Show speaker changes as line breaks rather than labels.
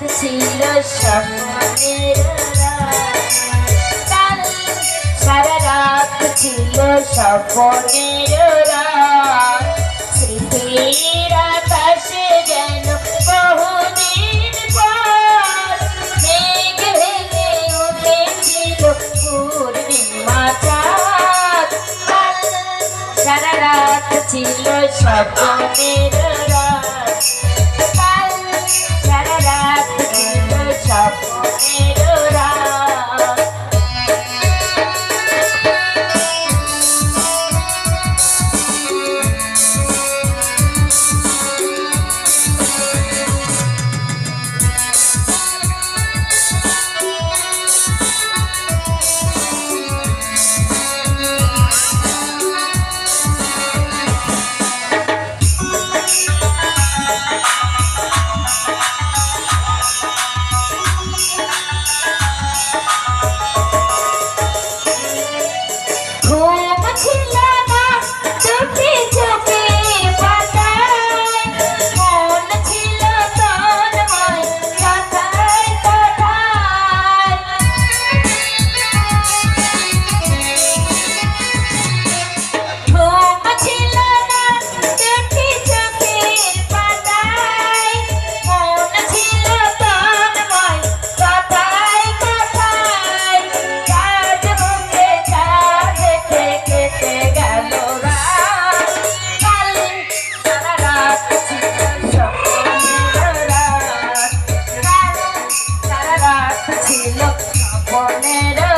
ছিল সম্মানের কাল সারা রাত ছিল স্বপনের রাত। স্মৃতির আকাশে যেন বহুদিন পর মেঘ ছিল স্বপনের রাত ছিল বনের